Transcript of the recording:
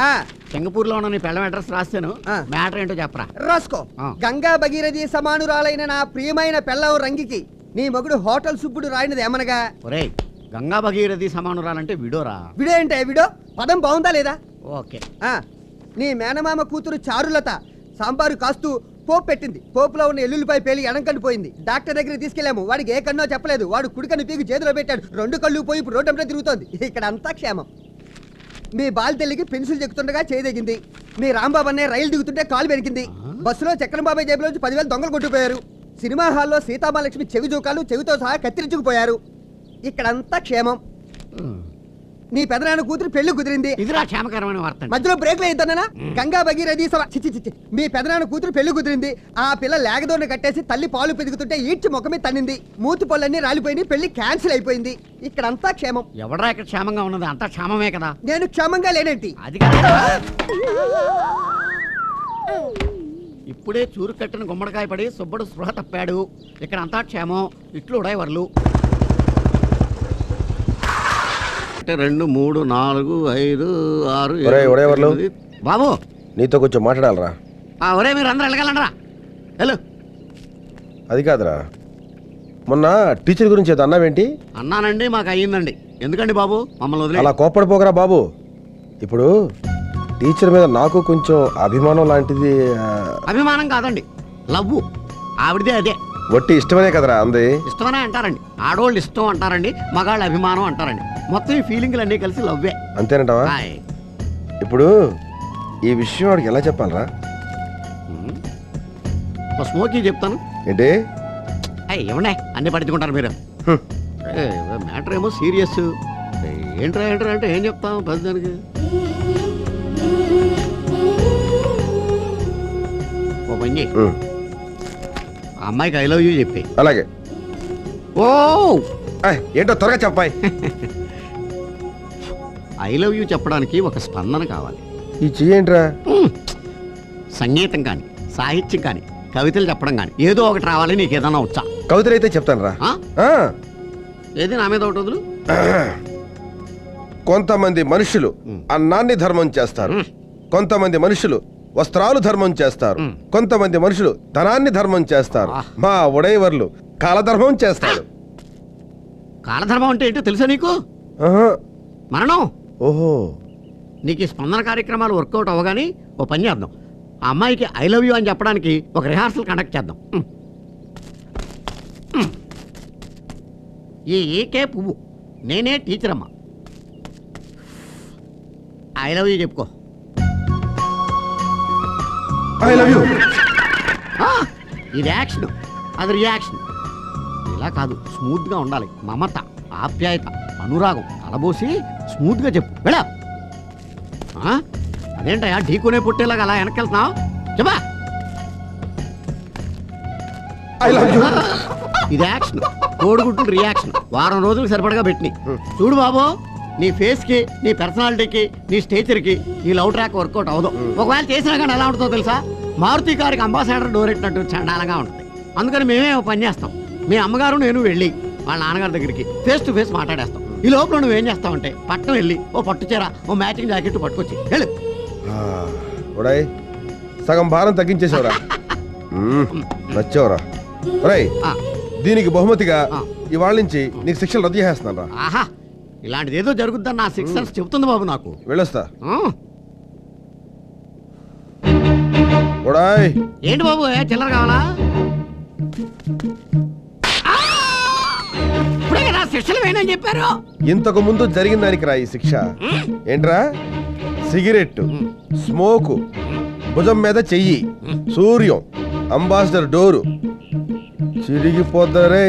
ఆ, సింగపూర్లో ఉన్న నీ పెళ్ళం అడ్రస్ రాస్తాను. మ్యాటర్ ఏంటో చెప్పరా? రాసుకో. గంగా భగీరథి సమానురాలైన నా ప్రియమైన పెళ్ళం రంగికి నీ మగుడు హోటల్ సుబ్బుడు రాయినది ఏమనగా? ఒరేయ్ గంగా భగీరథి సమానురాలంటే విడోరా? విడో ఏంటే విడో? పదం బాగుందా లేదా? ఓకే. ఆ, నీ మేనమామ కూతురు చారులత సాంబారు కాస్తూ పోపు పెట్టింది. పోపులో ఉన్న ఎల్లుల్లిపై పేలి ఎడంకన్ను పోయింది. డాక్టర్ దగ్గరికి తీసుకెళ్ళాము. వాడికి ఏ కన్నో చెప్పలేదు. వాడు కుడికన్ను పీకి చేతిలో పెట్టాడు. రెండు కళ్ళు పోయి ఇప్పుడు రోడ్డు అంతా తిరుగుతోంది. ఇక్కడ అంతా క్షేమం. మీ బాల్ తెల్లికి పెన్సిల్ చెక్కుతుండగా చేయదగింది మీ రాంబాబు అనే రైలు దిగుతుంటే కాలు పెరిగింది బస్సులో చక్రం బాబాయ్ జేబులోంచి పదివేలు దొంగలు కొట్టుకుపోయారు. సినిమా హాల్లో సీతామాలక్ష్మి చెవి జోకాలు చెవితో సహా కత్తిరించుకుపోయారు. ఇక్కడంతా క్షేమం. నీ పెదనాన్న కూతురు పెళ్ళి కుదిరింది. ఇదిరా క్షేమకరమైన వార్త. మధ్యలో బ్రేక్ వేద్దానా గంగా భగీరథి సభ మీ పెదనాన్న కూతురు పెళ్ళి కుదిరింది. ఆ పిల్ల లేగదోని కట్టేసి తల్లి పాలు పెరుగుతుంటే ఈడ్చి ముఖం మీద తన్నింది. మూతి పళ్ళన్నీ రాలిపోయినాయి పెళ్ళి క్యాన్సిల్ అయిపోయింది. ఇక్కడంతా క్షేమం. ఎవడరా ఇక్కడ క్షేమంగా ఉన్నది? అంతా క్షేమమే కదా. నేను క్షేమంగా లేనేంటి? అది ఇప్పుడే చూరు కట్టిన గుమ్మడికాయ పడి సుబ్బడు స్పృహ తప్పాడు. ఇక్కడ అంతా క్షేమం. ఇట్లు ఉడయవర్లు అంటే రెండు మూడు నాలుగు ఐదు ఆరు ఏడు, ఒరేయ్, ఉడయవర్లు. ఎనిమిది. బాబు! నీతో కొంచెం మాట్లాడాలరా? ఆ ఒరే మీరు అందరూ వెళ్ళగలరా? హలో అది కాదురా. మొన్న టీచర్ గురించి ఏదో అన్నావేంటి? అన్నానండి మాకు అయ్యిందండి. ఎందుకండి బాబు? మమ్మల్ని వదిలే అలా కోప్పడిపోకరా బాబు. ఇప్పుడు టీచర్ మీద నాకు కొంచెం అభిమానం లాంటిది ఆ, అభిమానం కాదండి. లవ్వు. ఆవిడదే అదే. వట్టి ఇష్టమనే కదరా అంది. ఇష్టమనే అంటారండి. ఆడోళ్ళు ఇష్టం అంటారండి మగాళ్ళ అభిమానం అంటారండి. మొత్తం ఈ ఫీలింగ్లు అన్నీ కలిసి లవ్వే అంతేనంటావా. ఇప్పుడు ఈ విషయం వాడికి ఎలా చెప్పాలరా? ఉమ్. ఒక స్మోకీ చెప్తాను. ఏంటి? ఏమండే? అన్ని పట్టించుకుంటారు మీరు. మ్యాటర్ ఏమో సీరియస్ ఏంట్రా ఏంట్రా అంటే ఏం చెప్తాం పెద్దదానికి ఓ పని ఆ అమ్మాయికి ఐ లవ్ యూ చెప్పి. అలాగే. ఓ ఏయ్, ఏంటో త్వరగా చెప్పాయి. ఐ లవ్ యూ చెప్పడానికి ఒక స్పందన కావాలి. ఈ చెయ్యేంట్రా ఉమ్. సంగీతం కానీ సాహిత్యం కానీ కవితలు చెప్పడం కానీ ఏదో ఒకటి రావాలి నీకు ఏదైనా వచ్చా? కవితలైతే చెప్తానురా ఆ? ఆ, ఏది నా మీద ఒకటి వదులు? కొంతమంది మనుషులు. అన్నాన్ని ధర్మం చేస్తారు. కొంతమంది మనుషులు వస్త్రాలు ధర్మం చేస్తారు. కొంతమంది మనుషులు ధనాన్ని ధర్మం చేస్తారు. మా ఉడయవర్లు కాలధర్మం చేస్తాడు కాలధర్మం అంటే ఏంటో తెలుసా నీకు. మరణం. ఓహో. నీకు ఈ స్పందన కార్యక్రమాలు వర్కౌట్ అవ్వగానే ఓ పని చేద్దాం. ఆ అమ్మాయికి ఐ లవ్ యూ అని చెప్పడానికి ఒక రిహార్సల్ కండక్ట్ చేద్దాం. ఈ ఏకే పువ్వు. నేనే టీచర్ అమ్మా ఐ లవ్ యూ చెప్పుకో. ఐ లవ్ యూ ఇది యాక్షన్ అది రియాక్షన్ ఇలా కాదు స్మూత్గా ఉండాలి. మమత ఆప్యాయత అనురాగం. కలబోసి స్మూత్గా చెప్పు. వెళ్ళా. అదేంటయా ఢీకునే పుట్టేలాగా అలా వెనకెళ్తున్నావు చెప్పా. ఇది యాక్షన్ కోడిగుడ్డు రియాక్షన్ వారం రోజులు సరిపడగా పెట్టినాయి. చూడు బాబు నీ ఫేస్కి నీ పర్సనాలిటీకి నీ స్టేచర్కి ఈ లవ్ ట్రాక్ వర్కౌట్ అవ్వదు. ఒకవేళ చేసినా కానీ ఎలా ఉంటుందో తెలుసా? మారుతి కారికి అంబాసాడర్ డోర్ ఎట్టినట్టు చండాలంగా ఉంటుంది. అందుకని మేమే పని చేస్తాం. మీ అమ్మగారు నేను వెళ్ళి వాళ్ళ నాన్నగారి దగ్గరికి ఫేస్ టు ఫేస్ మాట్లాడేస్తాం. ఈ లోపల నువ్వేం చేస్తావంటే పట్టణం వెళ్ళి ఓ పట్టు చీర ఓ మ్యాచింగ్ జాకెట్ పట్టుకొచ్చి వెళ్ళు. సగం భారం తగ్గించేసావురా నచ్చావురా. ఒరేయ్ దీనికి బహుమతిగా. ఇవాళ నుంచి నీకు శిక్షలు రద్దు చేస్తున్నాను రా ఆహా ఇలాంటిది ఏదో జరుగుతుందని నా సిక్స్ సెన్స్ చెబుతుంది బాబు నాకు. వెళ్ళొస్తా. ఆ, ఏంటి బాబు ఏ చిల్లర కావాలా? ఆ! ఇప్పుడే కదా శిక్షలు వేయనని చెప్పారు. ఇంతకు ముందు జరిగిన దానికి రా ఈ శిక్ష. ఏంట్రా? సిగరెట్ స్మోకు భుజం మీద చెయ్యి సూర్యం అంబాసిడర్ డోరు. చిరిగిపోద్దరే